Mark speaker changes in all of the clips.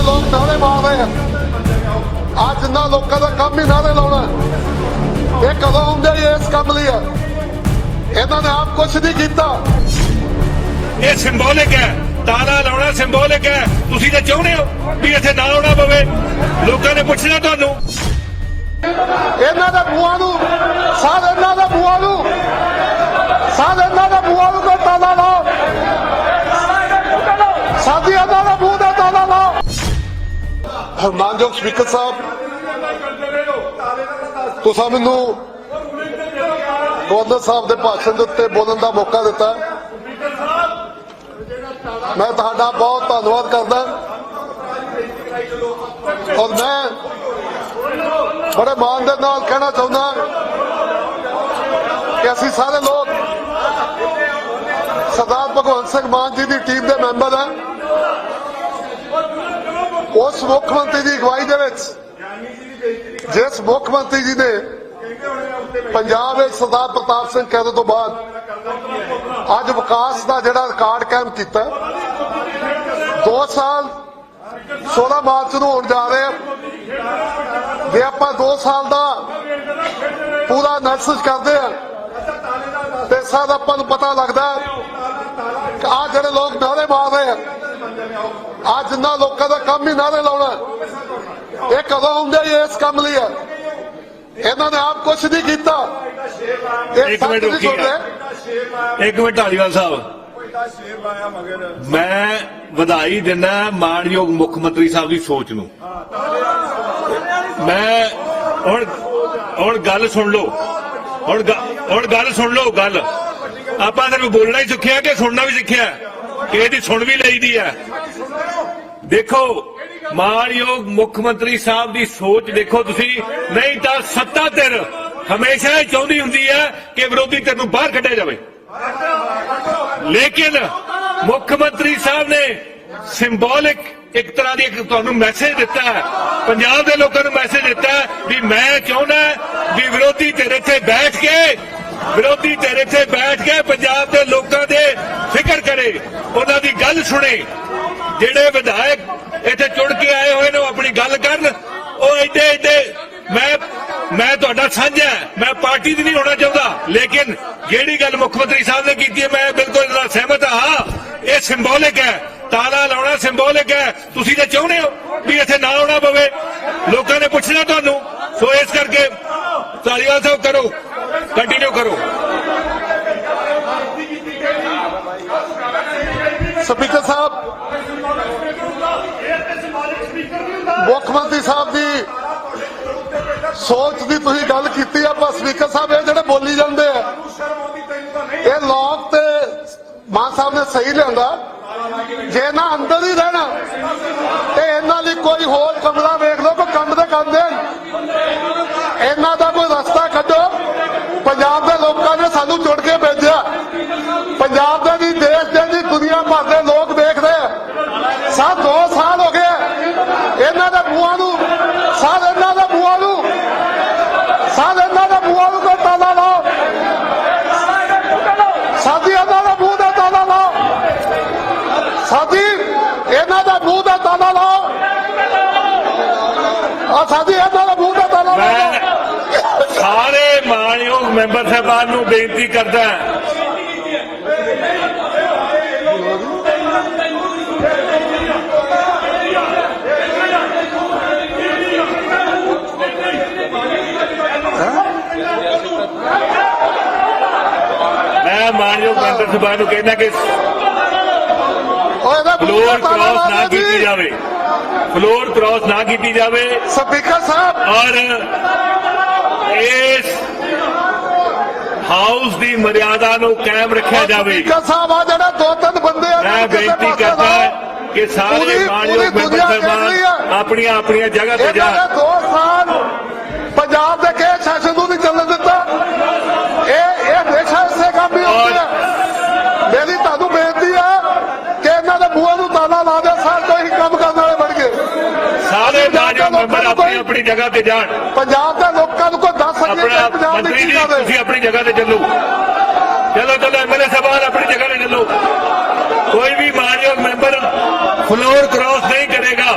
Speaker 1: ਜਿਹੜੇ ਲੋਕ ਨਾਰੇ ਮਾਰ ਰਹੇ ਆ। ਜਿੰਨਾ ਲੋਕਾਂ ਦਾ ਕੰਮ ਹੀ ਨਾਰੇ ਲਾਉਣਾ ਇਹ ਕਦੋਂ ਹੁੰਦੇ ਇਸ ਕੰਮ ਲਈ ਆ। ਇਹਨਾਂ ਨੇ ਆਪ ਕੁਝ ਨਹੀਂ ਕੀਤਾ।
Speaker 2: ਇਹ ਸਿੰਬੋਲਿਕ ਹੈ। ਤਾਲਾ ਲਾਉਣਾ ਸਿੰਬੋਲਿਕ ਹੈ। ਤੁਸੀਂ ਤਾਂ ਚਾਹੁੰਦੇ ਹੋ ਵੀ ਇੱਥੇ ਨਾ ਆਉਣਾ ਪਵੇ। ਲੋਕਾਂ ਨੇ ਪੁੱਛਣਾ ਤੁਹਾਨੂੰ।
Speaker 1: ਇਹਨਾਂ ਦੇ ਬੂਆ ਨੂੰ ਸਾਧ ਇਹਨਾਂ ਦੇ ਬੂਆ ਨੂੰ ਸਾਧ ਇਹਨਾਂ ਦੇ ਬੂਆ ਨੂੰ ਕੋਈ ਤਾਲਾ ਲਾਓ। ਹਰਮਾਨਯੋਗ ਸਪੀਕਰ ਸਾਹਿਬ। ਤੁਸੀਂ ਮੈਨੂੰ ਗਵਰਨਰ ਸਾਹਿਬ ਦੇ ਭਾਸ਼ਣ ਦੇ ਉੱਤੇ ਬੋਲਣ ਦਾ ਮੌਕਾ ਦਿੱਤਾ। ਮੈਂ ਤੁਹਾਡਾ ਬਹੁਤ ਧੰਨਵਾਦ ਕਰਦਾ। ਔਰ ਮੈਂ ਬੜੇ ਮਾਣ ਦੇ ਨਾਲ ਕਹਿਣਾ ਚਾਹੁੰਦਾ ਕਿ ਅਸੀਂ ਸਾਰੇ ਲੋਕ ਸਰਦਾਰ ਭਗਵੰਤ ਸਿੰਘ ਮਾਨ ਜੀ ਦੀ ਟੀਮ ਦੇ ਮੈਂਬਰ ਹਾਂ। ਉਸ ਮੁੱਖ ਮੰਤਰੀ ਦੀ ਅਗਵਾਈ ਦੇ ਵਿੱਚ, ਜਿਸ ਮੁੱਖ ਮੰਤਰੀ ਜੀ ਨੇ ਪੰਜਾਬ ਵਿੱਚ ਸਰਦਾਰ ਪ੍ਰਤਾਪ ਸਿੰਘ ਕੈਦੇ ਤੋਂ ਬਾਅਦ ਅੱਜ ਵਿਕਾਸ ਦਾ ਜਿਹੜਾ ਰਿਕਾਰਡ ਕਾਇਮ ਕੀਤਾ। 2 ਸਾਲ 16 ਮਾਰਚ ਨੂੰ ਹੋਣ ਜਾ ਰਹੇ ਆ। ਜੇ ਆਪਾਂ 2 ਸਾਲ ਦਾ ਪੂਰਾ ਅਨਾਲਿਸਿਸ ਕਰਦੇ ਆ, ਤੇ ਸਾਡਾ ਆਪਾਂ ਨੂੰ ਪਤਾ ਲੱਗਦਾ ਕਿ ਆ ਜਿਹੜੇ ਲੋਕ ਨਾਰੇ ਮਾਰ ਰਹੇ ਆ ਆ ਜਿੰਨਾ ਲੋਕਾਂ ਦਾ ਕੰਮ ਹੀ ਨਾਰੇ ਲਾਉਣਾ ਇਹ ਕਦੋਂ ਹੁੰਦੇ ਇਸ ਕੰਮ ਲਈ ਆ। ਇਹਨਾਂ ਨੇ ਆਪ ਕੁਝ ਨਹੀਂ ਕੀਤਾ।
Speaker 2: ਇੱਕ ਮਿੰਟ।
Speaker 1: ਸੁਣਦੇ।
Speaker 2: ਇੱਕ ਮਿੰਟ ਢਾਲੀਵਾਲ ਸਾਹਿਬ। ਮੈਂ ਵਧਾਈ ਦਿੰਦਾ ਮਾਣਯੋਗ ਮੁੱਖ ਮੰਤਰੀ ਸਾਹਿਬ ਦੀ ਸੋਚ ਨੂੰ। ਮੈਂ ਹੁਣ ਹੁਣ ਗੱਲ ਸੁਣ ਲਓ। ਹੁਣ ਹੁਣ ਗੱਲ ਸੁਣ ਲਓ ਗੱਲ। ਆਪਾਂ ਤੈਨੂੰ ਬੋਲਣਾ ਹੀ ਸਿੱਖਿਆ ਕਿ ਸੁਣਨਾ ਵੀ ਸਿੱਖਿਆ? ਇਹਦੀ ਸੁਣ ਵੀ ਲਈਦੀ ਹੈ ਦੇਖੋ, ਮਾਣਯੋਗ ਮੁੱਖ ਮੰਤਰੀ ਸਾਹਿਬ ਦੀ ਸੋਚ ਦੇਖੋ ਤੁਸੀਂ। ਨਹੀਂ ਤਾਂ ਸੱਤਾ ਧਿਰ ਹਮੇਸ਼ਾ ਇਹ ਚਾਹੁੰਦੀ ਹੁੰਦੀ ਹੈ ਕਿ ਵਿਰੋਧੀ ਧਿਰ ਨੂੰ ਬਾਹਰ ਕੱਢਿਆ ਜਾਵੇ। ਲੇਕਿਨ ਮੁੱਖ ਮੰਤਰੀ ਸਾਹਿਬ ਨੇ ਸਿੰਬੋਲਿਕ ਇੱਕ ਤਰ੍ਹਾਂ ਦੀ ਤੁਹਾਨੂੰ ਮੈਸੇਜ ਦਿੱਤਾ ਹੈ। ਪੰਜਾਬ ਦੇ ਲੋਕਾਂ ਨੂੰ ਮੈਸੇਜ ਦਿੱਤਾ ਵੀ ਮੈਂ ਚਾਹੁੰਦਾ ਵੀ ਵਿਰੋਧੀ ਧਿਰ ਇੱਥੇ ਬੈਠ ਕੇ ਵਿਰੋਧੀ ਧਿਰ ਇੱਥੇ ਬੈਠ ਕੇ ਪੰਜਾਬ ਦੇ ਲੋਕਾਂ ਦੇ ਫਿਕਰ ਕਰੇ ਉਹਨਾਂ ਦੀ ਗੱਲ ਸੁਣੇ। ਜਿਹੜੇ ਵਿਧਾਇਕ ਇੱਥੇ ਚੁਣ ਕੇ ਆਏ ਹੋਏ ਨੇ ਉਹ ਆਪਣੀ ਗੱਲ ਕਰਨ। ਉਹ ਇੱਡੇ ਇੱਡੇ ਮੈਂ ਮੈਂ ਤੁਹਾਡਾ ਸਾਂਝਾ ਹੈ, ਮੈਂ ਪਾਰਟੀ ਦੀ ਨਹੀਂ ਹੋਣਾ ਚਾਹੁੰਦਾ। ਲੇਕਿਨ ਜਿਹੜੀ ਗੱਲ ਮੁੱਖ ਮੰਤਰੀ ਸਾਹਿਬ ਨੇ ਕੀਤੀ ਹੈ ਮੈਂ ਬਿਲਕੁਲ ਨਾਲ ਸਹਿਮਤ ਹਾਂ। ਇਹ ਸਿੰਬੋਲਿਕ ਹੈ। ਤਾਲਾ ਲਾਉਣਾ ਸਿੰਬੋਲਿਕ ਹੈ। ਤੁਸੀਂ ਤਾਂ ਚਾਹੁੰਦੇ ਹੋ ਵੀ ਇੱਥੇ ਨਾ ਆਉਣਾ ਪਵੇ। ਲੋਕਾਂ ਨੇ ਪੁੱਛਣਾ ਤੁਹਾਨੂੰ। ਸੋ ਇਸ ਕਰਕੇ ਧਾਲੀਵਾਲ ਸਾਹਿਬ ਕਰੋ। ਕੰਟੀਨਿਊ ਕਰੋ।
Speaker 1: ਸਪੀਕਰ ਸਾਹਿਬ ਮੁੱਖ ਮੰਤਰੀ ਸਾਹਿਬ ਦੀ ਸੋਚ ਦੀ ਤੁਸੀਂ ਗੱਲ ਕੀਤੀ ਆ ਪਰ ਸਪੀਕਰ ਸਾਹਿਬ ਇਹ ਜਿਹੜੇ ਬੋਲੀ ਜਾਂਦੇ ਆ। ਮਾਨ ਸਾਹਿਬ ਨੇ ਸਹੀ ਲਿਆਂਦਾ। ਜੇ ਨਾ ਅੰਦਰ ਹੀ ਰਹਿਣਾ, ਤੇ ਇਹਨਾਂ ਲਈ ਕੋਈ ਹੋਰ ਕਮਰਾ ਵੇਖ ਲਓ, ਕੋਈ ਕੰਮ ਦੇ ਕੰਮ ਦੇਣ ਇਹਨਾਂ ਦਾ ਕੋਈ ਰਸਤਾ ਕੱਢੋ। ਪੰਜਾਬ ਦੇ ਲੋਕਾਂ ਨੇ ਸਾਨੂੰ ਜੁੜ ਕੇ ਭੇਜਿਆ। ਪੰਜਾਬ ਦੇ ਵੀ ਦੇਸ਼ ਦੇ ਵੀ ਦੁਨੀਆ ਭਰ ਦੇ ਲੋਕ ਦੇਖਦੇ ਆ। ਸਾ ਦੋ ਸਾਲ ਹੋ ਗਏ। ਇਹਨਾਂ ਦੇ ਬੂਆ ਨੂੰ ਸਾਧ ਇਹਨਾਂ ਦੇ ਬੂਆ ਨੂੰ ਸਾਧ ਇਹਨਾਂ ਦੇ ਬੂਆ ਨੂੰ ਕੋਈ ਤਾਲਾ ਲਾਓ ਸਾਧੀ ਇਹਨਾਂ ਦੇ ਬੂਹ ਦਾ ਤਾਲਾ ਲਾਓ ਸਾਧੀ ਇਹਨਾਂ ਦਾ ਬੂਹ ਦਾ ਤਾਲਾ ਲਾਓ ਆ ਸਾਧੀ ਇਹਨਾਂ ਦਾ ਬੂਹ ਦਾ ਤਾਲਾ
Speaker 2: ਮੈਂ
Speaker 1: ਲਾਓ
Speaker 2: ਸਾਰੇ ਮਾਣਯੋਗ ਮੈਂਬਰ ਸਾਹਿਬਾਨ ਨੂੰ ਬੇਨਤੀ ਕਰਦਾ ਮੈਂ ਮਾਣਯੋਗ ਮੈਂਬਰ ਸਾਹਿਬਾਨ ਨੂੰ ਕਹਿੰਦਾ ਕਿ
Speaker 1: ਓਏ ਇਹਦਾ ਬੂਹ ਦਾ
Speaker 2: ਫਲੋਰ
Speaker 1: ਤਾਲਾ
Speaker 2: ਕ੍ਰਾਸ
Speaker 1: ਲਾ
Speaker 2: ਨਾ
Speaker 1: ਦਿਓ
Speaker 2: ਕੀਤੀ
Speaker 1: ਜੀ
Speaker 2: ਜਾਵੇ ਫਲੋਰ ਕ੍ਰਾਸ ਨਾ ਕੀਤੀ ਜਾਵੇ
Speaker 1: ਸਪੀਕਰ ਸਾਹਿਬ
Speaker 2: ਔਰ ਇਸ ਹਾਊਸ ਦੀ ਮਰਿਆਦਾ ਨੂੰ ਕਾਇਮ ਰੱਖਿਆ ਜਾਵੇ।
Speaker 1: ਸਪੀਕਰ ਸਾਹਿਬ ਆ ਜਿਹੜੇ ਦੋ ਤਿੰਨ ਬੰਦੇ ਆ
Speaker 2: ਮੈਂ ਬੇਨਤੀ ਕਰਦਾ। ਕਿ ਸਾਰੇ ਮਾਨਯੋਗ ਮੈਂਬਰ। ਸਾਹਿਬਾਨ ਆਪਣੀਆਂ ਆਪਣੀਆਂ ਜਗ੍ਹਾ ਤੇ ਜਾ।
Speaker 1: ਦੋ ਸਾਲ ਪੰਜਾਬ ਦੇ ਕਿਸੇ ਸ਼ਾਸਨ ਨੂੰ ਨਹੀਂ ਚੱਲਣ ਦਿੱਤਾ। ਇਹ ਇਹ ਹਮੇਸ਼ਾ ਇਸੇ ਕੰਮ ਹੀ ਹੁੰਦੇ ਮੇਰੀ ਤੁਹਾਨੂੰ ਬੇਨਤੀ ਹੈ ਕਿ ਇਹਨਾਂ ਦੇ ਬੂਹਾਂ ਨੂੰ ਤਾਲਾ ਲਾ ਦੇ ਤੋਂ ਹੀ ਕੰਮ ਕਰਨ ਵਾਲੇ ਬਣ ਗਏ।
Speaker 2: ਸਾਰੇ ਮਾਨਯੋਗ ਮੈਂਬਰ ਆਪਣੀ ਆਪਣੀ ਜਗ੍ਹਾ ਤੇ ਜਾਣ।
Speaker 1: ਪੰਜਾਬ ਦੇ
Speaker 2: ਆਪਣਾ ਮੰਤਰੀ ਜੀ ਤੁਸੀਂ ਆਪਣੀ ਜਗ੍ਹਾ ਤੇ ਚੱਲੋ। ਚਲੋ ਚਲੋ ਐਮਐਲਏ ਸਾਹਿਬਾਨ ਆਪਣੀ ਜਗ੍ਹਾ ਤੇ ਚੱਲੋ। ਕੋਈ ਵੀ ਮਾਨਯੋਗ ਮੈਂਬਰ ਫਲੋਰ ਕ੍ਰਾਸ ਨਹੀਂ ਕਰੇਗਾ।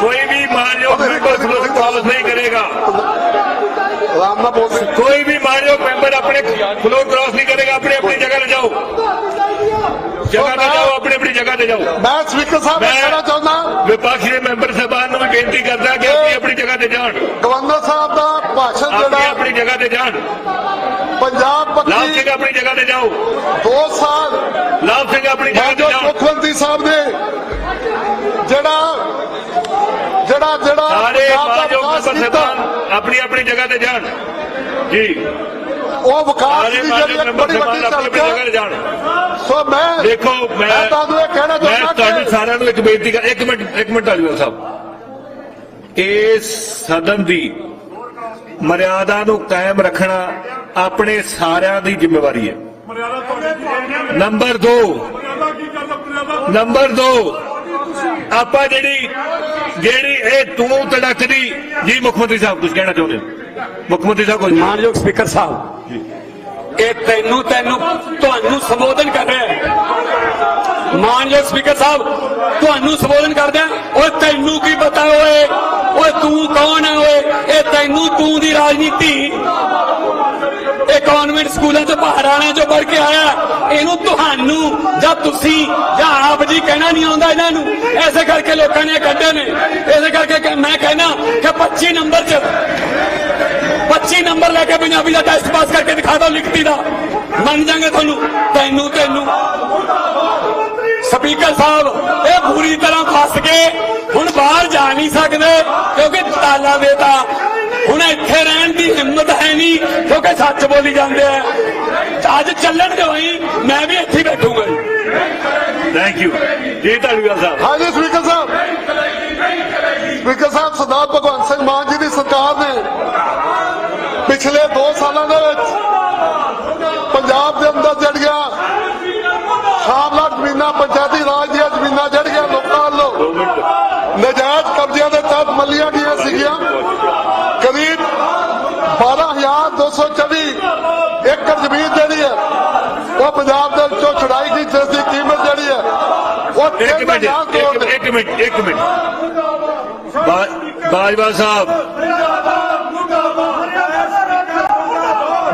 Speaker 2: ਕੋਈ ਵੀ ਮਾਨਯੋਗ ਮੈਂਬਰ ਫਲੋਰ ਕ੍ਰਾਸ ਨਹੀਂ ਕਰੇਗਾ। ਕੋਈ ਵੀ ਆਪਣੀ ਆਪਣੀ ਜਗ੍ਹਾ ਤੇ ਜਾਓ। ਜਗ੍ਹਾ ਤੇ ਜਾਓ ਆਪਣੀ ਆਪਣੀ ਜਗ੍ਹਾ ਤੇ ਜਾਓ।
Speaker 1: ਮੈਂ ਸਪੀਕਰ ਸਾਹਿਬ ਨੂੰ ਕਹਿਣਾ ਚਾਹੁੰਦਾ
Speaker 2: ਵਿਪਕਸ਼ ਦੇ ਮੈਂਬਰ ਸਾਹਿਬਾਨ ਨੂੰ ਵੀ ਬੇਨਤੀ ਕਰਦਾ ਕਿ ਆਪਣੀ ਆਪਣੀ ਜਗ੍ਹਾ ਤੇ ਜਾਣ।
Speaker 1: ਗਵਰਨਰ ਸਾਹਿਬ ਦਾ ਭਾਸ਼ਣ
Speaker 2: ਆਪਣੀ
Speaker 1: ਜਿਹੜਾ
Speaker 2: ਆਪਣੀ ਜਗ੍ਹਾ ਤੇ ਜਾਣ।
Speaker 1: ਪੰਜਾਬ
Speaker 2: ਲਾਭ
Speaker 1: ਪੱਖੀ
Speaker 2: ਸਿੰਘ ਆਪਣੀ ਜਗ੍ਹਾ ਤੇ ਜਾਓ।
Speaker 1: 2 ਸਾਲ
Speaker 2: ਲਾਭ ਸਿੰਘ ਆਪਣੀ ਜਗ੍ਹਾ ਤੇ ਜਾਓ।
Speaker 1: ਮੁੱਖ ਮੰਤਰੀ ਸਾਹਿਬ ਨੇ ਜਿਹੜਾ ਜਿਹੜਾ ਜਿਹੜਾ
Speaker 2: ਸਾਰੇ
Speaker 1: ਦਾ
Speaker 2: ਆਪਣੀ ਆਪਣੀ ਜਗ੍ਹਾ ਤੇ ਜਾਣ। ਜੀ।
Speaker 1: ਉਹ ਵਿਕਾਸ ਦੀ ਜਿਹੜੀ ਇੱਕ ਬੜੀ ਵੱਡੀ ਝਲਕ ਹੈ। ਸੋ ਮੈਂ
Speaker 2: ਦੇਖੋ ਮੈਂ
Speaker 1: ਮੈਂ ਤੁਹਾਨੂੰ ਇਹ ਕਹਿਣਾ
Speaker 2: ਮੈਂ
Speaker 1: ਚਾਹੁੰਦਾ
Speaker 2: ਤੁਹਾਨੂੰ
Speaker 1: ਕਿ
Speaker 2: ਸਾਰਿਆਂ ਨੂੰ ਇੱਕ ਬੇਨਤੀ ਕਰ ਇੱਕ ਮਿੰਟ ਇੱਕ ਮਿੰਟ ਆਜੋ ਸਾਹਿਬ। ਇਸ ਸਦਨ ਦੀ ਮਰਿਆਦਾ ਨੂੰ ਕਾਇਮ ਰੱਖਣਾ ਆਪਣੇ ਸਾਰਿਆਂ ਦੀ ਜ਼ਿੰਮੇਵਾਰੀ ਹੈ। ਨੰਬਰ 2
Speaker 3: ਮਰਿਆਦਾ ਕੀ ਕਰਦਾ ਮਰਿਆਦਾ
Speaker 2: ਨੰਬਰ 2 ਆਪਾਂ ਜਿਹੜੀ ਜਿਹੜੀ ਇਹ ਤੂੰ ਤੜਕਦੀ ਜੀ ਮੁੱਖ ਮੰਤਰੀ ਸਾਹਿਬ ਕੁਝ ਕਹਿਣਾ ਚਾਹੁੰਦੇ ਹੋ? ਮੁੱਖ ਮੰਤਰੀ ਸਾਹਿਬ ਕੁਝ
Speaker 4: ਮਾਨਯੋਗ ਸਪੀਕਰ ਸਾਹਿਬ ਇਹ ਤੈਨੂੰ ਤੈਨੂੰ ਤੁਹਾਨੂੰ ਸੰਬੋਧਨ ਕਰ ਰਿਹਾ ਹੈ। ਮਾਨਯੋਗ ਸਪੀਕਰ ਸਾਹਿਬ ਤੁਹਾਨੂੰ ਸੰਬੋਧਨ ਕਰਦਾ ਓਏ ਤੈਨੂੰ ਕੀ ਪਤਾ ਓਏ? ਓਏ ਤੂੰ ਕੌਣ ਹੈ ਓਏ? ਇਹ ਤੈਨੂੰ ਤੂੰ ਦੀ ਰਾਜਨੀਤੀ ਇਹ ਕਨਵੈਂਟ ਸਕੂਲਾਂ ਚੋਂ ਬਾਹਰ ਆਣਾ ਪੜ ਕੇ ਆਇਆ। ਇਹਨੂੰ ਤੁਹਾਨੂੰ ਜਾਂ ਤੁਸੀਂ ਜਾਂ ਆਪ ਜੀ ਕਹਿਣਾ ਨਹੀਂ ਆਉਂਦਾ ਇਹਨਾਂ ਨੂੰ। ਐਸੇ ਕਰਕੇ ਲੋਕਾਂ ਨੇ ਕੱਢੇ ਨੇ। ਐਸੇ ਕਰਕੇ ਮੈਂ ਕਹਿਣਾ ਕਿ 25 ਨੰਬਰ 'ਚ 25 ਨੰਬਰ ਲੈ ਕੇ ਪੰਜਾਬੀ ਦਾ ਟੈਸਟ ਪਾਸ ਕਰਕੇ ਦਿਖਾ ਦਿਓ ਲਿਖਤੀ ਦਾ। ਮੰਨ ਜਾਗੇ ਤੁਹਾਨੂੰ। ਤੈਨੂੰ ਤੈਨੂੰ। ਸਪੀਕਰ ਸਾਹਿਬ, ਇਹ ਪੂਰੀ ਤਰ੍ਹਾਂ ਫਸ ਗਏ। ਹੁਣ ਬਾਹਰ ਜਾ ਨਹੀਂ ਸਕਦੇ, ਕਿਉਂਕਿ ਤਾਲਾ ਦੇਤਾ। ਹੁਣ ਇੱਥੇ ਰਹਿਣ ਦੀ ਹਿੰਮਤ ਹੈ ਨਹੀਂ ਕਿਉਂਕਿ ਸੱਚ ਬੋਲੀ ਜਾਂਦੇ ਆ। ਅੱਜ ਚੱਲਣ ਦਿਓ ਹੀ ਮੈਂ ਵੀ ਇੱਥੇ ਹੀ ਬੈਠੂਗਾ ਜੀ।
Speaker 2: ਥੈਂਕ ਯੂ ਜੀ ਧਾਲੀਵਾਲ ਸਾਹਿਬ।
Speaker 1: ਹਾਂਜੀ ਸਪੀਕਰ ਸਾਹਿਬ। ਸਪੀਕਰ ਸਾਹਿਬ ਸਰਦਾਰ ਭਗਵੰਤ ਸਿੰਘ ਮਾਨ ਜੀ ਦੀ ਸਰਕਾਰ ਨੇ ਪਿਛਲੇ 2 ਸਾਲਾਂ ਦੇ ਵਿੱਚ ਪੰਜਾਬ ਦੇ ਅੰਦਰ ਜਿਹੜੀਆਂ ਖਾਮਲਾ ਜ਼ਮੀਨਾਂ ਪੰਚਾਇਤੀ ਰਾਜ ਦੀਆਂ ਜ਼ਮੀਨਾਂ ਜਿਹੜੀਆਂ ਲੋਕਾਂ ਵੱਲੋਂ ਨਜਾਇਜ਼ ਕਬਜ਼ਿਆਂ ਦੇ ਤਹਿਤ ਮੱਲੀਆਂ ਗਈਆਂ ਸੀਗੀਆਂ ਕਰੀਬ 12224 ਏਕੜ ਜ਼ਮੀਨ ਜਿਹੜੀ ਹੈ ਉਹ ਪੰਜਾਬ ਦੇ ਵਿੱਚੋਂ ਛੁਡਾਈ ਗਈ ਜਿਸ ਦੀ ਕੀਮਤ ਜਿਹੜੀ ਹੈ ਉਹ
Speaker 2: ਇੱਕ
Speaker 1: 3
Speaker 2: ਮਿੰਟ ਇੱਕ- ਮਿੰਟ ਇੱਕ ਮਿੰਟ ਬਾਜਵਾ ਸਾਹਿਬ।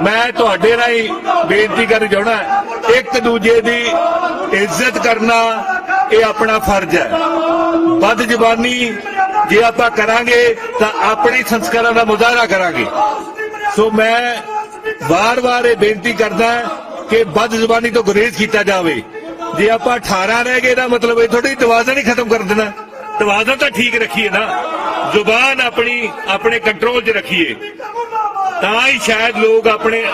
Speaker 2: ਮੈਂ ਤੁਹਾਡੇ ਰਾਹੀਂ ਬੇਨਤੀ ਕਰਨੀ ਚਾਹਣਾ ਇੱਕ ਦੂਜੇ ਦੀ ਇੱਜ਼ਤ ਕਰਨਾ ਇਹ ਆਪਣਾ ਫਰਜ਼ ਹੈ। ਵੱਧ ਜ਼ਬਾਨੀ ਜੇ ਆਪਾਂ ਕਰਾਂਗੇ ਤਾਂ ਆਪਣੀ ਸੰਸਕਾਰਾਂ ਦਾ ਮੁਜ਼ਾਹਰਾ ਕਰਾਂਗੇ। ਸੋ ਮੈਂ ਵਾਰ-ਵਾਰ ਇਹ ਬੇਨਤੀ ਕਰਦਾ ਕਿ ਵੱਧ ਜ਼ਬਾਨੀ ਤੋਂ ਗੁਰੇਜ਼ ਕੀਤਾ ਜਾਵੇ। ਜੇ ਆਪਾਂ 18 ਰਹਿ ਗਏ ਦਾ ਮਤਲਬ ਇਹ ਥੋੜੀ ਤਵਾਜ਼ਨ ਹੀ ਖਤਮ ਕਰ ਦੇਣਾ। ਤਵਾਜ਼ਨ ਤਾਂ ਠੀਕ ਰੱਖੀਏ ਨਾ। ਜ਼ੁਬਾਨ ਆਪਣੀ ਆਪਣੇ ਕੰਟਰੋਲ 'ਚ ਰੱਖੀਏ। ਤਾਂ ਹੀ ਸ਼ਾਇਦ ਲੋਕ ਆਪਣੇ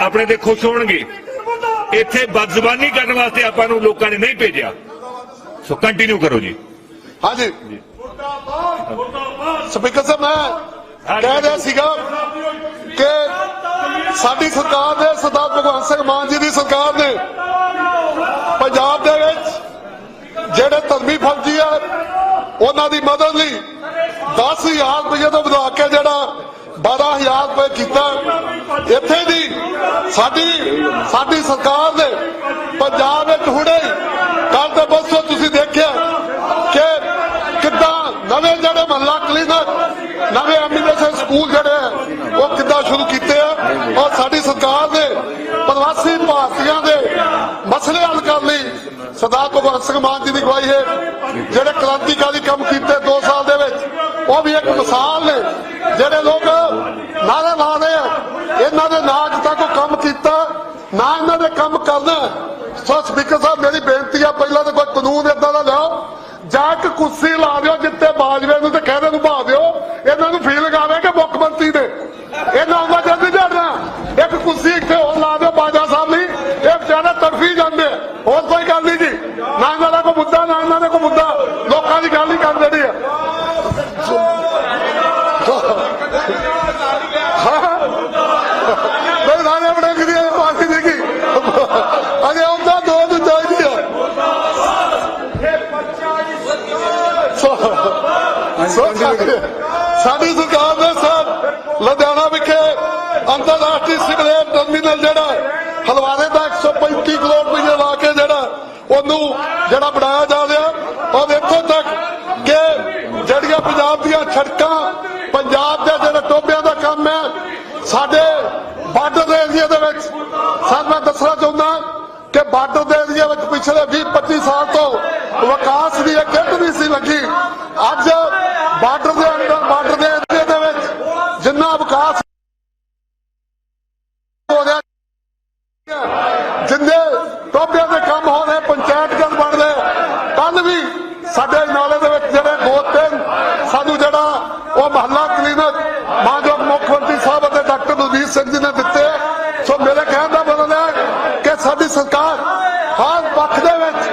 Speaker 2: ਆਪਣੇ ਤੇ ਖੁਸ਼ ਹੋਣਗੇ। ਇੱਥੇ ਬਦਜ਼ਬਾਨੀ ਕਰਨ ਵਾਸਤੇ ਆਪਾਂ ਨੂੰ ਲੋਕਾਂ ਨੇ ਨਹੀਂ ਭੇਜਿਆ। ਸੋ ਕੰਟੀਨਿਊ ਕਰੋ ਜੀ।
Speaker 1: ਹਾਂਜੀ। ਸਪੀਕਰ ਸਾਹਿਬ ਮੈਂ ਕਹਿ ਰਿਹਾ ਸੀਗਾ ਕਿ ਸਾਡੀ ਸਰਕਾਰ ਨੇ ਸਰਦਾਰ ਭਗਵੰਤ ਸਿੰਘ ਮਾਨ ਜੀ ਦੀ ਸਰਕਾਰ ਨੇ ਪੰਜਾਬ ਦੇ ਵਿੱਚ ਜਿਹੜੇ ਧਰਮੀ ਫੌਜੀ ਆ, ਉਹਨਾਂ ਦੀ ਮਦਦ ਲਈ 10000 ਰੁਪਏ ਤੋਂ ਵਧਾ ਕੇ ਜਿਹੜਾ 12000 ਰੁਪਏ ਕੀਤਾ। ਇੱਥੇ ਦੀ ਸਾਡੀ ਸਾਡੀ ਸਰਕਾਰ ਨੇ ਪੰਜਾਬ ਵਿੱਚ ਹੁਣੇ ਕੱਲ ਦੇ ਬਸੋ ਤੁਸੀਂ ਦੇਖਿਆ ਕਿ ਕਿੱਦਾਂ ਨਵੇਂ ਜਿਹੜੇ ਮਹੱਲਾ ਕਲੀਨਿਕ, ਨਵੇਂ ਐਮਬੀਬੀਐਸ ਸਕੂਲ ਜਿਹੜੇ ਆ, ਉਹ ਕਿੱਦਾਂ ਸ਼ੁਰੂ ਕੀਤੇ। ਸਾਡੀ ਸਰਕਾਰ ਨੇ ਪ੍ਰਵਾਸੀ ਭਾਰਤੀਆਂ ਦੇ ਮਸਲੇ ਹੱਲ ਕਰਨ ਲਈ ਸਰਦਾਰ ਭਗਵੰਤ ਸਿੰਘ ਮਾਨ ਜੀ ਦੀ ਅਗਵਾਈ ਹੈ ਜਿਹੜੇ ਕ੍ਰਾਂਤੀਕਾਰੀ ਕੰਮ ਕੀਤੇ 2 ਸਾਲ ਦੇ ਵਿੱਚ, ਉਹ ਵੀ ਇੱਕ ਮਿਸਾਲ ਨੇ। ਜਿਹੜੇ ਲੋਕ ਨਾਰੇ ਲਾ ਰਹੇ ਆ, ਇਹਨਾਂ ਦੇ ਨਾਂ ਅੱਜ ਤੱਕ ਕੰਮ ਕੀਤਾ, ਨਾ ਇਹਨਾਂ ਦੇ ਕੰਮ ਕਰਨਾ। ਸੋ ਸਪੀਕਰ ਸਾਹਿਬ, ਮੇਰੀ ਬੇਨਤੀ ਆ, ਪਹਿਲਾਂ ਤਾਂ ਕੋਈ ਕਾਨੂੰਨ ਇਦਾਂ ਦਾ ਲਿਆਓ। ਜਾਂ ਇੱਕ ਕੁਰਸੀ ਲਾ ਦਿਓ ਜਿੱਤੇ ਬਾਜਵੇ ਨੂੰ ਤੇ ਕਹਿ ਖਹਿਰੇ ਨੂੰ ਬਹਾ ਦਿਓ ਇਹਨਾਂ ਨੂੰ ਫੀਲ ਆਵੇ ਕਿ ਮੁੱਖ ਮੰਤਰੀ ਨੇ ਇਹਨਾਂ ਉਹਨਾਂ ਜਲਦੀ ਜਾਣਾ ਇੱਕ ਕੁਰਸੀ ਇੱਥੇ ਹੋਰ ਲਾ ਦਿਓ ਬਾਜਾ ਸਾਹਿਬ ਲਈ ਇਹ ਵਿਚਾਰੇ ਤੜਫੀ ਜਾਂਦੇ ਆ। ਹੋਰ ਕੋਈ ਗੱਲ ਨਹੀਂ ਜੀ ਨਾ ਇਹਨਾਂ ਦਾ ਕੋਈ ਮੁੱਦਾ ਨਾ ਇਹਨਾਂ ਦਾ ਕੋਈ ਮੁੱਦਾ ਲੋਕਾਂ ਦੀ ਗੱਲ ਹੀ ਕਰ ਦੇਣੀ ਆ ਮੈਂ ਨਾਲੇ ਬੜੇ ਕਿਦੀ ਪਾਰਟੀ ਦੀ ਕੀ ਅਜੇ ਆਉਂਦਾ ਦੋ ਨੂੰ ਚਾਹੀਦੀ ਆ ਸੋ ਸੋ ਸਾਡੇ- ਸਾਡੀ ਸਰਕਾਰ ਨੇ ਸਰ ਲੁਧਿਆਣਾ ਵਿਖੇ ਅੰਤਰਰਾਸ਼ਟਰੀ ਸਿਗਰੇਟ ਟਰਮੀਨਲ ਜਿਹੜਾ ਹਲਵਾਰੇ ਦਾ 135 ਕਰੋੜ ਰੁਪਏ ਲਾ ਕੇ ਜਿਹੜਾ ਉਹਨੂੰ ਜਿਹੜਾ ਬਣਾਇਆ ਜਾ ਰਿਹਾ, ਔਰ ਇੱਥੋਂ ਤੱਕ ਕਿ ਜਿਹੜੀਆਂ ਪੰਜਾਬ ਦੀਆਂ ਸੜਕਾਂ, ਪੰਜਾਬ ਦੇ ਜਿਹੜੇ ਟੋਬਿਆਂ ਦਾ ਕੰਮ ਹੈ, ਸਾਡੇ ਬਾਰਡਰ ਦੇ ਏਰੀਆ ਦੇ ਵਿੱਚ, ਸਰ ਮੈਂ ਦੱਸਣਾ ਚਾਹੁੰਦਾ ਕਿ ਬਾਰਡਰ ਦੇ ਏਰੀਆ ਵਿੱਚ ਪਿਛਲੇ 20 25 ਸਾਲ ਤੋਂ ਵਿਕਾਸ ਦੀ ਇੱਕ ਇੱਟ ਨਹੀਂ ਸੀ ਲੱਗੀ ਅੱਜ ਬਾਰਡਰ ਦੇ ਅੰਦਰ ਬਾਰਡਰ ਦੇ ਏਰੀਆ ਦੇ ਵਿੱਚ ਜਿੰਨਾ ਵਿਕਾਸ ਹੋ ਰਿਹਾ ਜਿੰਨੇ ਟੋਬਿਆਂ ਦੇ ਕੰਮ ਹੋ ਰਹੇ ਪੰਚਾਇਤ ਜਨ ਬਣ ਰਹੇ ਕੱਲ ਵੀ ਸਾਡੇ ਨਾਲੇ ਦੇ ਵਿੱਚ ਜਿਹੜੇ ਦੋ ਤਿੰਨ ਸਾਨੂੰ ਜਿਹੜਾ ਉਹ ਮਹੱਲਾ ਕਲੀਨਿਕ ਮਾਨਯੋਗ ਮੁੱਖ ਮੰਤਰੀ ਸਾਹਿਬ ਅਤੇ ਡਾਕਟਰ ਬਲਬੀਰ ਸਿੰਘ ਜੀ ਨੇ ਦਿੱਤੇ ਸੋ ਮੇਰੇ ਕਹਿਣ ਦਾ ਮਤਲਬ ਹੈ ਕਿ ਸਾਡੀ ਸਰਕਾਰ ਹਰ ਪੱਖ ਦੇ ਵਿੱਚ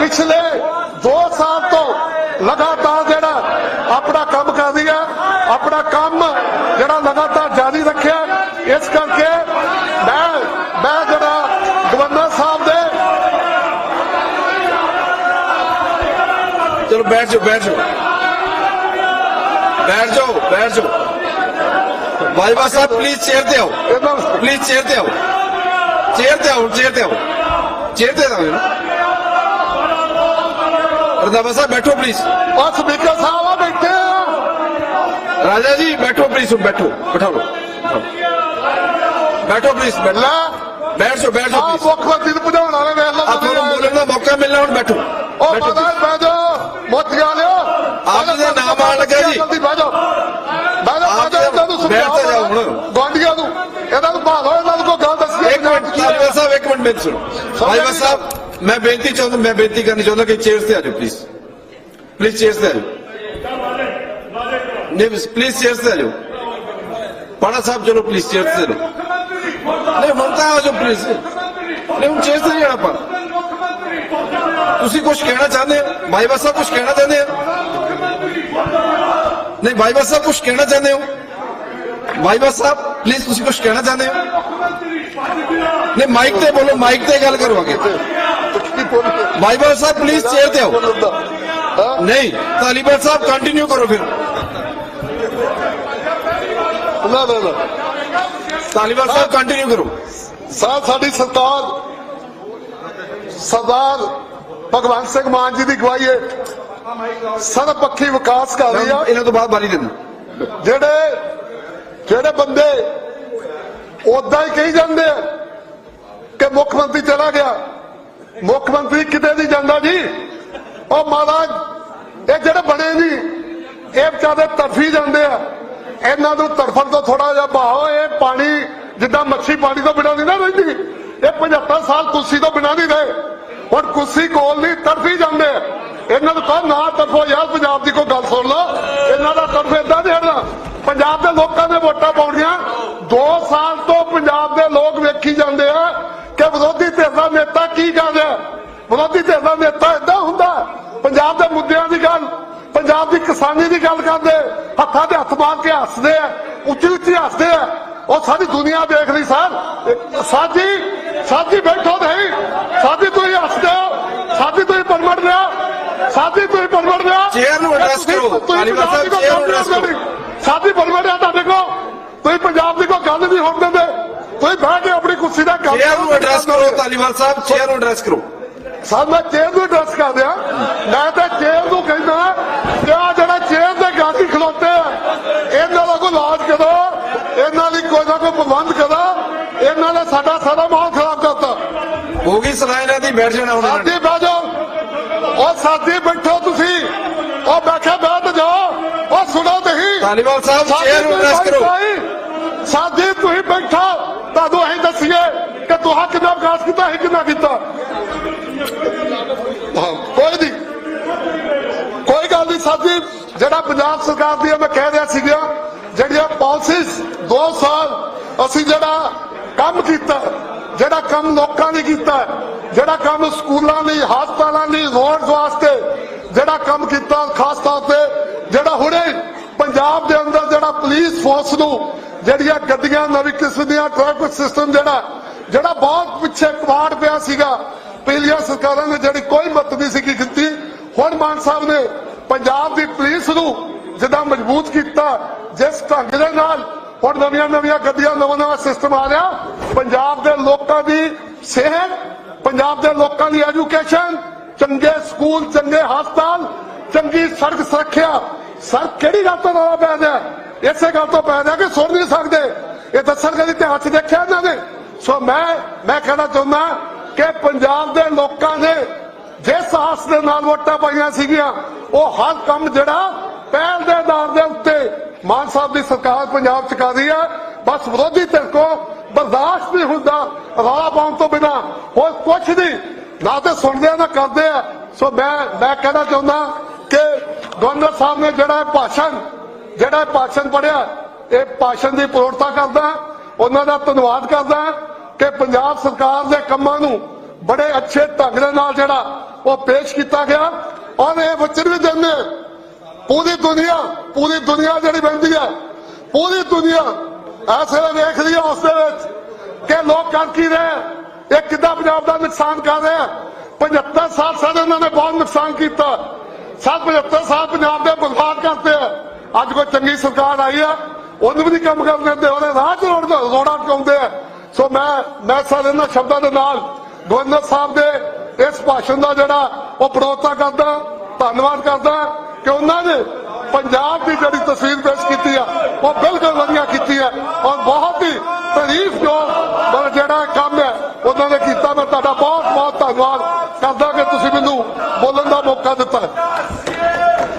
Speaker 1: ਪਿਛਲੇ 2 ਸਾਲ ਤੋਂ ਲਗਾਤਾਰ ਜਿਹੜਾ ਆਪਣਾ ਕੰਮ ਕਰ ਰਹੀ ਹੈ ਆਪਣਾ ਕੰਮ ਜਿਹੜਾ ਲਗਾਤਾਰ ਜਾਰੀ ਰੱਖਿਆ। ਇਸ ਕਰਕੇ ਮੈਂ ਮੈਂ ਜਿਹੜਾ ਗਵਰਨਰ ਸਾਹਿਬ ਦੇ
Speaker 5: ਚਲੋ ਬੈਠ ਜਾਓ ਬੈਠ ਜਾਓ। ਬੈਠ ਜਾਓ ਬੈਠ ਜਾਓ। ਬਾਜਵਾ ਸਾਹਿਬ ਪਲੀਜ਼ ਚੇਅਰ ਤੇ ਆਓ। ਪਲੀਜ਼ ਚੇਅਰ ਤੇ ਆਓ। ਚੇਅਰ ਤੇ ਆਓ ਚੇਅਰ ਤੇ ਆਓ। ਚੇਅਰ ਤੇ ਆਓ ਰੰਦਾਵਾ ਸਾਹਿਬ ਬੈਠੋ ਪਲੀਜ਼
Speaker 1: ਉਹ ਸਪੀਕਰ ਸਾਹਿਬ ਆ ਆ
Speaker 5: ਰਾਜਾ ਜੀ ਬੈਠੋ ਪਲੀਜ਼ ਬੈਠੋ ਬਿਠਾ ਲਓ। ਬੈਠੋ ਪਲੀਜ਼ ਬੈਠ।
Speaker 1: ਲੈ
Speaker 5: ਬੈਠ ਜਾਓ ਬੈਠ ਜਾਓ
Speaker 1: ਆ। ਮੁੱਖ ਮੰਤਰੀ ਨੂੰ ਭਜਾਉਣ ਵਾਲੇ ਵੇਖ ਲਓ
Speaker 5: ਤੁਹਾਨੂੰ ਬੋਲਣ ਦਾ ਮੌਕਾ ਮਿਲਣਾ ਹੁਣ ਬੈਠੋ।
Speaker 1: ਉਹ
Speaker 5: ਬੈਠੋ
Speaker 1: ਜਾਓ ਮੋਤੀਆਂ ਲਿਓ।
Speaker 5: ਆਪ ਦਾ ਨਾਮ ਆਉਣ ਲੱਗਾ ਜੀ।
Speaker 1: ਜਲਦੀ
Speaker 5: ਆਪ
Speaker 1: ਬਹਿ ਜਾਓ ਇਹਨਾਂ ਨੂੰ
Speaker 5: ਬੈਠ
Speaker 1: ਸਮਝਾਓ
Speaker 5: ਜਾਓ ਹੁਣ।
Speaker 1: ਗਵਾਂਢੀਆਂ ਨੂੰ ਇਹਨਾਂ ਨੂੰ ਭਾਲੋ ਇਹਨਾਂ ਨੂੰ ਕੋਈ ਗੱਲ ਦੱਸੀ
Speaker 5: ਇੱਕ ਮਿੰਟ ਤਾਲੀਬਾ ਸਾਹਿਬ ਇੱਕ ਮਿੰਟ ਮੇਰੀ ਸੁਣੋ। ਬਾਜਵਾ ਸਾਹਿਬ ਮੈਂ ਬੇਨਤੀ ਚਾਹੁੰਦਾ ਮੈਂ ਬੇਨਤੀ ਕਰਨੀ ਚਾਹੁੰਦਾ ਕਿ ਚੇਅਰਸ ਤੇ ਆ ਜਾਓ ਪਲੀਜ਼ ਪਲੀਜ਼ ਚੇਅਰਸ ਤੇ ਆ ਜਾਓ। ਨਹੀਂ ਪਲੀਜ਼ ਚੇਅਰਸ ਤੇ ਆ ਜਾਓ ਪਾਣਾ ਸਾਹਿਬ ਚਲੋ ਪਲੀਜ਼ ਚੇਅਰਸ ਤੇ ਆ ਜਾਓ ਨਹੀਂ ਹੁਣ ਤਾਂ ਆ ਜਾਓ ਪਲੀਜ਼ ਨਹੀਂ ਹੁਣ ਚੇਅਰਸ ਤੇ ਨਹੀਂ ਆਣਾ ਆਪਾਂ ਤੁਸੀਂ ਕੁਝ ਕਹਿਣਾ ਚਾਹੁੰਦੇ ਹੋ ਬਾਜਵਾ ਸਾਹਿਬ ਕੁਝ ਕਹਿਣਾ ਚਾਹੁੰਦੇ ਹੋ ਨਹੀਂ ਬਾਜਵਾ ਸਾਹਿਬ ਕੁਝ ਕਹਿਣਾ ਚਾਹੁੰਦੇ ਹੋ ਬਾਜਵਾ ਸਾਹਿਬ ਪਲੀਜ਼ ਤੁਸੀਂ ਕੁਝ ਕਹਿਣਾ ਚਾਹੁੰਦੇ ਹੋ ਨਹੀਂ ਮਾਈਕ ਤੇ ਬੋਲੋ ਮਾਈਕ ਤੇ ਗੱਲ ਕਰੋ ਅੱਗੇ ਬਾਈਬਲ ਸਾਹਿਬ ਪਲੀਜ਼ ਚੇਅਰ ਤੇ ਆਓ ਨਹੀਂ ਤਾਲੀਬਾਨ ਸਾਹਿਬ ਕੰਟੀਨਿਊ ਕਰੋ ਫਿਰ
Speaker 1: ਨਾ ਨਾ ਨਾ।
Speaker 5: ਤਾਲੀਬਾਨ ਸਾਹਿਬ ਕੰਟੀਨਿਊ ਕਰੋ।
Speaker 1: ਸਾਹ ਸਾਡੀ ਸਰਕਾਰ ਸਰਦਾਰ ਭਗਵੰਤ ਸਿੰਘ ਮਾਨ ਜੀ ਦੀ ਅਗਵਾਈ ਹੈ। ਸਰਬਪੱਖੀ ਵਿਕਾਸ ਕਰ ਰਹੀ ਆ।
Speaker 5: ਇਹਨਾਂ ਤੋਂ ਬਾਅਦ ਬਾਰੀ ਦੇਣਾ
Speaker 1: ਜਿਹੜੇ ਜਿਹੜੇ ਬੰਦੇ ਉਦਾਂ ਹੀ ਕਹੀ ਜਾਂਦੇ ਆ ਕਿ ਮੁੱਖ ਮੰਤਰੀ ਚਲਾ ਗਿਆ। ਮੁੱਖ ਮੰਤਰੀ ਕਿਤੇ ਨਹੀਂ ਜਾਂਦਾ ਜੀ। ਉਹ ਮਹਾਰਾਜ ਇਹ ਜਿਹੜੇ ਬਣੇ ਨਹੀਂ ਇਹ ਵਿਚਾਰੇ ਤੜਫੀ ਜਾਂਦੇ ਆ। ਇਹਨਾਂ ਨੂੰ ਤੜਫਣ ਤੋਂ ਥੋੜਾ ਜਿਹਾ ਭਾਓ ਇਹ ਪਾਣੀ ਜਿੱਦਾਂ ਮੱਛੀ ਪਾਣੀ ਤੋਂ ਬਿਨਾਂ ਨਹੀਂ ਨਾ ਰਹਿੰਦੀ। ਇਹ 75 ਸਾਲ ਕੁਰਸੀ ਤੋਂ ਬਿਨਾਂ ਨਹੀਂ ਰਹੇ। ਹੁਣ ਕੁਰਸੀ ਕੋਲ ਨਹੀਂ ਤੜਫੀ ਜਾਂਦੇ ਇਹਨਾਂ ਨੂੰ ਕਹੋ ਨਾ ਤੜਫੋ ਯਾਰ, ਪੰਜਾਬ ਦੀ ਕੋਈ ਗੱਲ ਸੁਣ ਲਓ। ਇਹਨਾਂ ਦਾ ਤੜਫ ਏਦਾਂ ਨਹੀਂ ਹਟਣਾ ਪੰਜਾਬ ਦੇ ਲੋਕਾਂ ਨੇ ਵੋਟਾਂ ਪਾਉਣੀਆਂ। 2 ਸਾਲ ਤੋਂ ਪੰਜਾਬ ਦੇ ਲੋਕ ਵੇਖੀ ਜਾਂਦੇ ਆ ਕਿ ਵਿਰੋਧੀ ਧਿਰ ਦਾ ਨੇਤਾ ਕੀ ਕਰ ਰਿਹਾ ਵਿਰੋਧੀ ਧਿਰ ਦਾ ਨੇਤਾ ਏਦਾਂ ਹੁੰਦਾ। ਪੰਜਾਬ ਦੇ ਮੁੱਦੇ ਪੰਜਾਬ ਦੀ ਕਿਸਾਨੀ ਦੀ ਗੱਲ ਕਰਦੇ ਹੱਥਾਂ ਦੇ ਹੱਥ ਮਾਰ ਕੇ ਹੱਸਦੇ ਆ ਉੱਚੀ ਉੱਚੀ ਹੱਸਦੇ ਆ। ਉਹ ਸਾਰੀ ਦੁਨੀਆ ਦੇਖ ਰਹੀ ਸਰ। ਸਾਜੀ ਸਾਜੀ ਬੈਠੋ ਨਹੀਂ ਸਾਜੀ ਤੁਸੀਂ ਹੱਸਦੇ ਹੋ ਸਾਜੀ ਤੁਸੀਂ ਪਰਮੜ ਲਿਆ ਸਾਜੀ ਤੁਸੀਂ ਪਰਮੜ ਲਿਆ
Speaker 5: Chair ਨੂੰ address ਕਰੋ। ਧਾਲੀਵਾਲ ਸਾਹਿਬ, chair ਨੂੰ address ਕਰੋ।
Speaker 1: ਸਾਡੀ ਪਰਮੜਿਆ ਤੁਹਾਡੇ ਕੋ ਤੁਸੀਂ ਪੰਜਾਬ ਦੀ ਕੋਈ ਗੱਲ ਨਹੀਂ ਹੋਣ ਦਿੰਦੇ ਤੁਸੀਂ ਬਹਿ ਕੇ ਆਪਣੀ ਕੁਰਸੀ ਦਾ ਕੰਮ
Speaker 5: ਚੇਅਰ ਨੂੰ ਐਡਰੈਸ ਕਰੋ ਤਾਲੀਬਾਨ ਸਾਹਿਬ ਚੇਅਰ ਨੂੰ ਐਡਰੈਸ ਕਰੋ।
Speaker 1: ਸਰ ਮੈਂ ਚੇਅਰ ਨੂੰ ਐਡਰੈਸ ਕਰ ਦਿਆਂ ਮੈਂ ਤਾਂ ਚੇਅਰ ਨੂੰ ਕਹਿੰਦਾ ਕਿ ਆ ਜਿਹੜਾ ਚੇਅਰ ਦੇ ਗਾਂਧੀ ਖਲੋਤੇ ਆ ਇਹਨਾਂ ਦਾ ਕੋਈ ਇਲਾਜ ਕਰੋ ਕੋਈ ਨਾ ਪ੍ਰਬੰਧ ਕਰੋ ਇਹਨਾਂ ਨੇ ਸਾਡਾ ਸਾਰਾ ਮਾਹੌਲ ਖਰਾਬ ਕਰਤਾ।
Speaker 5: ਹੋ ਗਈ ਸਲਾਹ ਇਹਨਾਂ ਦੀ ਬੈਠ ਜਾਣਾ ਉਹਨਾਂ ਨੇ
Speaker 1: ਸਾਡੀ ਬਹਿ ਜਾਓ। ਉਹ ਸਾਡੀ ਬੈਠੋ ਤੁਸੀਂ। ਉਹ ਬੈਠੇ ਬੈਠ ਜਾਓ। ਉਹ ਸੁਣੋ ਨਹੀਂ
Speaker 5: ਤਾਲੀਬਾਨ ਸਾਹਿਬ ਨੂੰ ਐਡਰੈਸ ਕਰੋ।
Speaker 1: ਸਾਡੀ ਤੁਸੀਂ ਬੈਠੋ। ਤੁਹਾਨੂੰ ਅਸੀਂ ਦੱਸੀਏ ਕਿ ਤੁਹਾਂ ਕਿੰਨਾ ਵਿਕਾਸ ਕੀਤਾ ਹੈ ਕਿੰਨਾ ਕੀਤਾ। ਕੋਈ ਨਹੀਂ। ਕੋਈ ਗੱਲ ਨਹੀਂ ਸਾਡੀ ਜਿਹੜਾ ਪੰਜਾਬ ਸਰਕਾਰ ਦੀ ਮੈਂ ਕਹਿ ਰਿਹਾ ਸੀਗਾ ਜਿਹੜੀਆਂ ਪਾਲਿਸੀਜ਼ 2 ਸਾਲ ਅਸੀਂ ਜਿਹੜਾ ਕੰਮ ਕੀਤਾ, ਜਿਹੜਾ ਕੰਮ ਲੋਕਾਂ ਨੇ ਕੀਤਾ, ਜਿਹੜਾ ਕੰਮ ਸਕੂਲਾਂ ਲਈ ਹਸਪਤਾਲਾਂ ਲਈ ਰੋਡਸ ਵਾਸਤੇ ਜਿਹੜਾ ਕੰਮ ਕੀਤਾ, ਖਾਸ ਤੌਰ ਤੇ ਜਿਹੜਾ ਹੁਣੇ ਪੰਜਾਬ ਦੇ ਅੰਦਰ ਜਿਹੜਾ ਪੁਲਿਸ ਫੋਰਸ ਨੂੰ ਜਿਹੜੀਆਂ ਗੱਡੀਆਂ, ਨਵੀਂ ਕਿਸਮ ਦੀਆਂ ਟ੍ਰੈਫਿਕ ਸਿਸਟਮ ਜਿਹੜਾ ਜਿਹੜਾ ਬਹੁਤ ਪਿੱਛੇ ਕਵਾੜ ਪਿਆ ਸੀਗਾ, ਪਹਿਲੀਆਂ ਸਰਕਾਰਾਂ ਨੇ ਜਿਹੜੀ ਕੋਈ ਮਤ ਨਹੀਂ ਸੀ ਕੀਤੀ। ਹੁਣ ਮਾਨ ਸਾਹਿਬ ਨੇ ਪੰਜਾਬ ਦੀ ਪੁਲਿਸ ਨੂੰ ਜਿੱਦਾਂ ਮਜ਼ਬੂਤ ਕੀਤਾ, ਜਿਸ ਢੰਗ ਦੇ ਨਾਲ ਹੁਣ ਨਵੀਆਂ ਨਵੀਆਂ ਗੱਡੀਆਂ ਨਵਾਂ ਨਵਾਂ ਸਿਸਟਮ ਆ ਰਿਹਾ। ਪੰਜਾਬ ਦੇ ਲੋਕਾਂ ਦੀ ਸਿਹਤ, ਪੰਜਾਬ ਦੇ ਲੋਕਾਂ ਦੀ ਐਜੂਕੇਸ਼ਨ ਚੰਗੇ ਸਕੂਲ, ਚੰਗੇ ਹਸਪਤਾਲ, ਚੰਗੀ ਸੜਕ ਸੁਰੱਖਿਆ। ਸਰ ਕਿਹੜੀ ਗੱਲ ਤੋਂ ਰੌਲਾ ਪੈ ਇਸੇ ਗੱਲ ਤੋਂ ਪੈ ਕਿ ਸੁਣ ਨਹੀਂ ਸਕਦੇ। ਇਹ ਦੱਸਣਗੇ ਦੀ ਇਤਿਹਾਸ 'ਚ ਦੇਖਿਆ ਇਹਨਾਂ ਨੇ। ਸੋ ਮੈਂ ਮੈਂ ਕਹਿਣਾ ਚਾਹੁੰਦਾ ਕਿ ਪੰਜਾਬ ਦੇ ਲੋਕਾਂ ਨੇ ਜਿਸ ਆਸ ਦੇ ਨਾਲ ਵੋਟਾਂ ਪਾਈਆਂ ਸੀਗੀਆਂ, ਉਹ ਹਰ ਕੰਮ ਜਿਹੜਾ ਪਹਿਲ ਦੇ ਆਧਾਰ ਦੇ ਉੱਤੇ ਮਾਨ ਸਾਹਿਬ ਦੀ ਸਰਕਾਰ ਪੰਜਾਬ ਚ ਕਰ ਰਹੀ ਹੈ ਬਸ ਵਿਰੋਧੀ ਧਿਰ ਕੋ ਬਰਦਾਸ਼ਤ ਨਹੀਂ ਹੁੰਦਾ ਰਾਹ ਪਾਉਣ ਤੋਂ ਬਿਨਾ। ਹੋਰ ਕੁਝ ਨਹੀਂ। ਨਾ ਤੇ ਸੁਣਦੇ ਆ, ਨਾ ਕਰਦੇ ਆ। ਸੋ ਮੈਂ ਮੈਂ ਕਹਿਣਾ ਚਾਹੁੰਦਾ ਕਿ ਗਵਰਨਰ ਸਾਹਿਬ ਨੇ ਜਿਹੜਾ ਭਾਸ਼ਣ ਜਿਹੜਾ ਭਾਸ਼ਣ ਪੜਿਆ ਇਹ ਭਾਸ਼ਣ ਦੀ ਪ੍ਰੋੜਤਾ ਕਰਦਾ। ਉਹਨਾਂ ਦਾ ਧੰਨਵਾਦ ਕਰਦਾ ਕਿ ਪੰਜਾਬ ਸਰਕਾਰ ਦੇ ਕੰਮਾਂ ਨੂੰ ਬੜੇ ਅੱਛੇ ਢੰਗ ਦੇ ਨਾਲ ਜਿਹੜਾ ਉਹ ਪੇਸ਼ ਕੀਤਾ ਗਿਆ। ਔਰ ਇਹ ਵਚਨ ਵੀ ਦਿੰਦੇ ਪੂਰੀ ਦੁਨੀਆ ਪੂਰੀ ਦੁਨੀਆ ਜਿਹੜੀ ਬੈਠੀ ਹੈ, ਪੂਰੀ ਦੁਨੀਆ ਇਸ ਵੇਖ ਰਹੀ ਹੈ ਉਸ ਦੇ ਵਿੱਚ ਕਿ ਲੋਕ ਕਰ ਕੀ ਰਹੇ ਇਹ ਕਿੱਦਾਂ ਪੰਜਾਬ ਦਾ ਨੁਕਸਾਨ ਕਰ ਰਹੇ ਆ 75 ਸਾਲ ਸਾਡੇ ਉਹਨਾਂ ਨੇ ਬਹੁਤ ਨੁਕਸਾਨ ਕੀਤਾ। ਸਾਲ 75 ਸਾਲ ਪੰਜਾਬ ਦੇ ਬਰਬਾਦ ਕਰਤੇ ਆ ਅੱਜ ਕੋਈ ਚੰਗੀ ਸਰਕਾਰ ਆਈ ਆ ਉਹਨੂੰ ਵੀ ਨਹੀਂ ਕੰਮ ਕਰਨ ਦਿੰਦੇ, ਉਹਦੇ ਰਾਹ ਚ ਰੋੜ ਰੋੜਾ ਟਾਉਂਦੇ ਆ ਸੋ ਮੈਂ ਮੈਂ ਸਾਰੇ ਇਹਨਾਂ ਸ਼ਬਦਾਂ ਦੇ ਨਾਲ ਗਵਰਨਰ ਸਾਹਿਬ ਦੇ ਇਸ ਭਾਸ਼ਣ ਦਾ ਜਿਹੜਾ ਉਹ ਪ੍ਰੋਤਾ ਕਰਦਾ, ਧੰਨਵਾਦ ਕਰਦਾ। ਕਿ ਉਹਨਾਂ ਨੇ ਪੰਜਾਬ ਦੀ ਜਿਹੜੀ ਤਸਵੀਰ ਪੇਸ਼ ਕੀਤੀ ਆ, ਉਹ ਬਿਲਕੁਲ ਵਧੀਆ ਕੀਤੀ ਆ। ਔਰ ਬਹੁਤ ਹੀ ਤਾਰੀਫ ਜੋ ਜਿਹੜਾ ਕੰਮ ਹੈ, ਉਹਨਾਂ ਨੇ ਕੀਤਾ। ਮੈਂ ਤੁਹਾਡਾ ਬਹੁਤ ਬਹੁਤ ਧੰਨਵਾਦ ਕਰਦਾ ਕਿ ਤੁਸੀਂ ਮੈਨੂੰ ਬੋਲਣ ਦਾ ਮੌਕਾ ਦਿੱਤਾ।